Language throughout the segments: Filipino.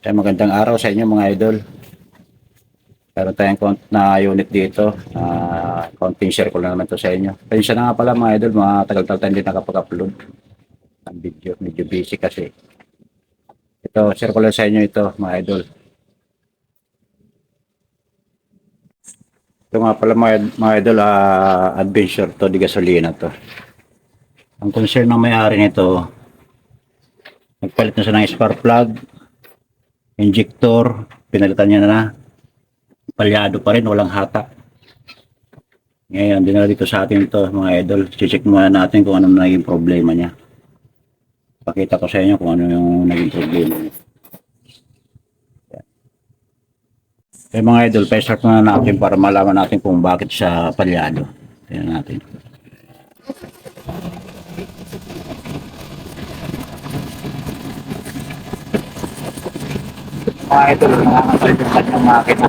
Kaya magandang araw sa inyo mga idol. Meron tayong na unit dito. Uh, konting share ko lang naman to sa inyo. Pensya na nga pala mga idol, mga tagal-tagal tayo hindi nakapag-upload ng video. Medyo busy kasi. Ito, share ko lang sa inyo ito mga idol. Ito nga pala mga, mga idol, ah, adventure to di gasolina to. Ang concern ng may-ari nito, nagpalit na siya ng spark plug, injector, pinalitan niya na palyado pa rin, walang hata. Ngayon, dinala dito sa atin to mga idol. Check muna natin kung ano na naging problema niya. Pakita ko sa inyo kung ano yung naging problema niya. Eh mga idol, pa-start muna natin para malaman natin kung bakit siya palyado. Tingnan natin. Mga idol, nakakapal yung kanyang makina.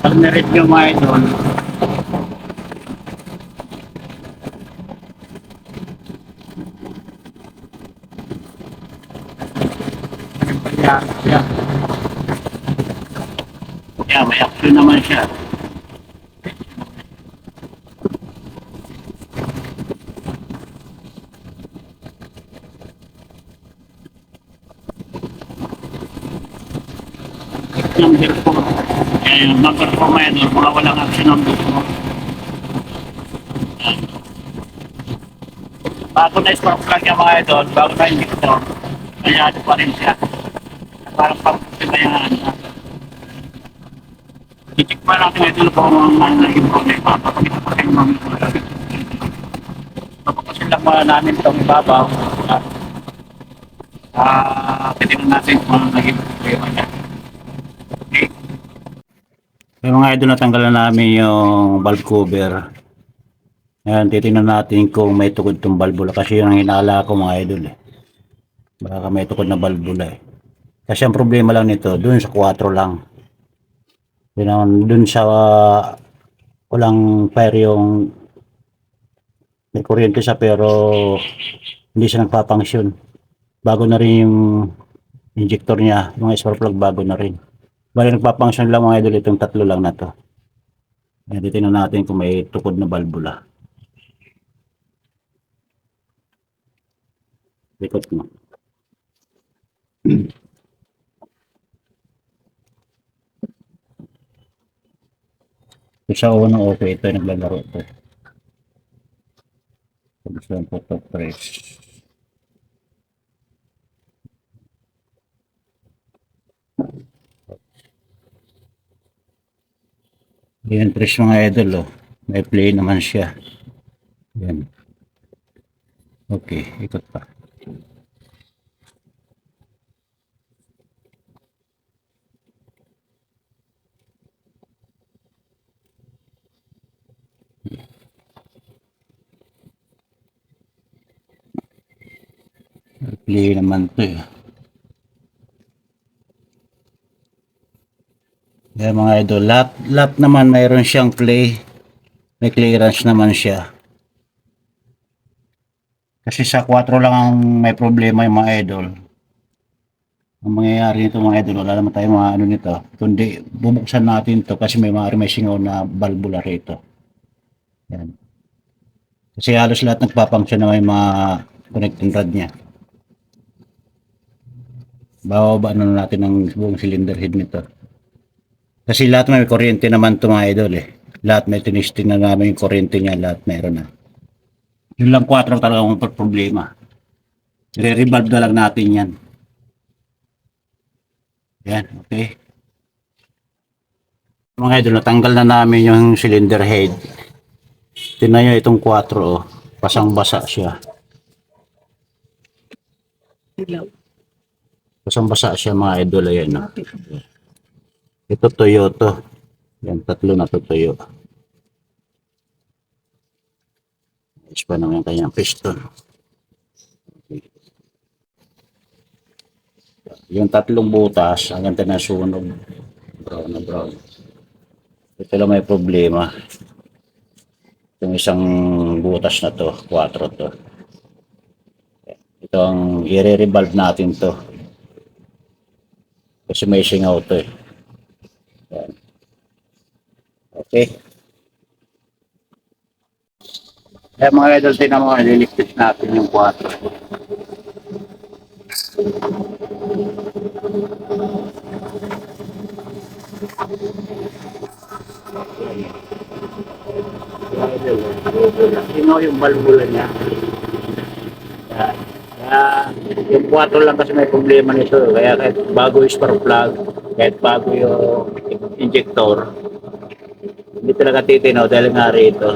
Pag narit nyo mga idol, Yeah, yeah. Yeah, may action naman siya. Number po. Eh, yung po may idol, mga walang action po. Yan. Bago na spark plug yung mga idol, bago na yung dito, kayado pa rin siya. Parang pagkabayan. Itik pa natin idol kung ang naging problema. Papakita pa kayo mga Papapasin lang muna namin itong ibabaw. Ah, titignan natin kung ano naging problema niya. Yung mga idol natanggalan namin yung valve cover. Ayan, titingnan natin kung may tukod tong valvula kasi yun ang hinala ko mga idol eh. Baka may tukod na valvula eh. Kasi ang problema lang nito, dun sa 4 lang. Yun ang, dun sa uh, walang fire yung may kuryente siya pero hindi siya nagpapangsyon. Bago na rin yung injector niya, yung spark plug bago na rin. Bali nagpapangsyon lang mga idol itong tatlo lang na to. Ayan, titignan natin kung may tukod na valvula. Likot mo. Ito sa unang okay, ito yung naglalaro ito. Gusto yung photo press. Yan, press mga idol, oh. May play naman siya. Yan. Okay, ikot pa. Play naman to eh. Yan mga idol, lahat, lahat naman mayroon siyang play. May clearance naman siya. Kasi sa 4 lang ang may problema yung mga idol. Ang mangyayari nito mga idol, wala naman tayo mga ano nito. Kundi bubuksan natin to kasi may mga may singaw na valvula rito. Yan. Kasi halos lahat nagpapangsyon na may mga connecting rod niya. Bababa na natin ang buong cylinder head nito. Kasi lahat may kuryente naman to mga idol eh. Lahat may tinisting na namin yung kuryente niya, lahat meron na. Yun lang 4 talaga ang problema. Re-revolve na lang natin yan. Yan, okay. Mga idol, natanggal na namin yung cylinder head. Tingnan nyo itong 4 oh. Basang-basa siya. Basang-basa siya mga idol. Ayan, no? Ito tuyo to. Yan, tatlo na to tuyo. Ayos pa naman yung kanyang piston. Yung tatlong butas, ang ganda na sunog. Brown na brown. Ito lang may problema. Itong isang butas na to, 4 to. Ito ang i-revolve natin to. Kasi may singaw to eh. Yan. Okay. Kaya mga idol, tinan mo, nililigpit natin yung 4. Sino yung balbula niya? Kaya, kaya yung 4 lang kasi may problema nito. Kaya kahit bago yung spark plug, kahit bago yung injector, hindi talaga titinaw dahil nga rito.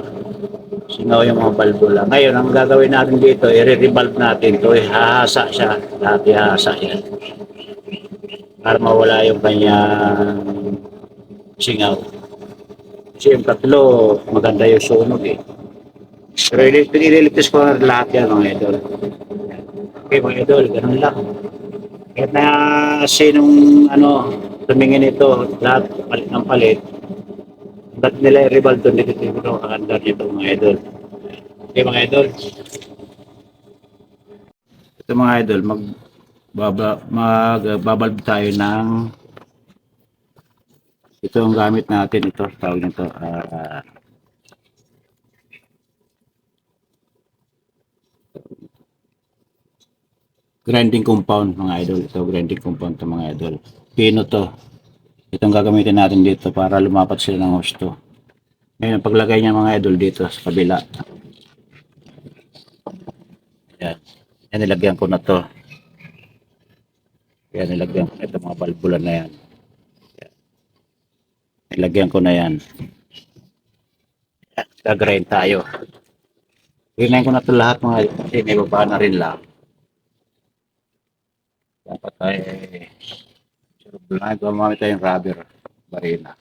Singaw yung mga balbula. Ngayon, ang gagawin natin dito, i-revolve natin ito. Ihahasa siya. Lahat ihahasa yan. Para mawala yung kanyang singaw. Kasi yung tatlo, maganda yung sunog eh. Pero ili- ililigtas ko lahat yan mga idol. Okay mga idol, ganun lang. Kahit na sinong ano, tumingin ito, lahat palit ng palit. Nila dito dito ang kaganda nito mga idol. Okay mga idol. Ito mga idol, mag baba, magbabalb tayo ng ito ang gamit natin ito tawag nito ah grinding compound mga idol ito grinding compound to mga idol pino to itong gagamitin natin dito para lumapat sila ng husto ngayon paglagay niya mga idol dito sa kabila yan yan nilagyan ko na to yan nilagyan ko ito mga balbulan na yan Nilagyan ko na yan. Gagrind tayo. Tingnan ko na ito lahat mga kasi may baba na rin lang. Dapat ay sarap lang. Gumamit tayong rubber barina.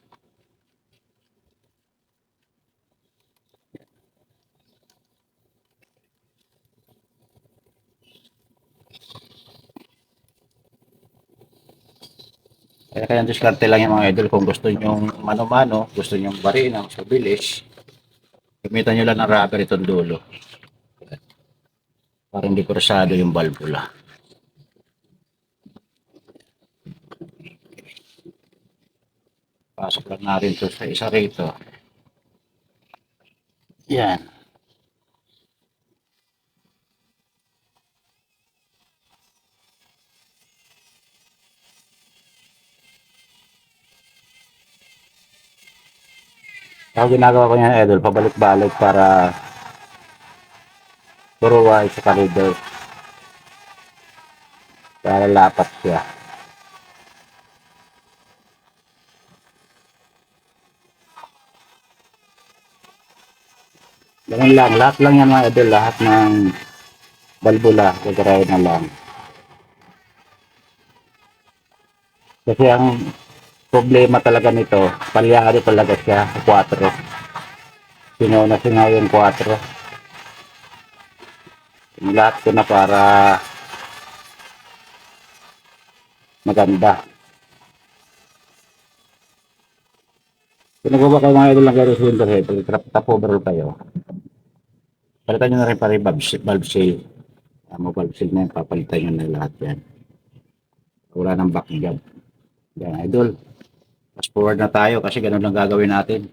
Kaya kaya diskarte lang yung mga idol kung gusto nyo mano-mano, gusto nyo barina, mas mabilis. Gamitan nyo lang ng rubber itong dulo. Para hindi kursado yung valvula. Pasok lang natin to sa isa rito. Yan. Ako ginagawa ko yan, idol, pabalik-balik para turuway sa kalider. Para lapat siya. Ganun lang, lahat lang yan mga idol, lahat ng balbula, gagarayan na lang. Kasi ang problema talaga nito, palyado talaga siya sa 4. Singaw na singaw yung 4. Lahat ko na para maganda. Kung nagawa kayo mga idol ng garo cylinder head, top, top overall kayo, palitan nyo na rin para yung valve, seal-. Ang valve seal na yun, papalitan nyo na lahat yan. Wala nang back job. Yan, idol. Fast forward na tayo kasi ganun lang gagawin natin.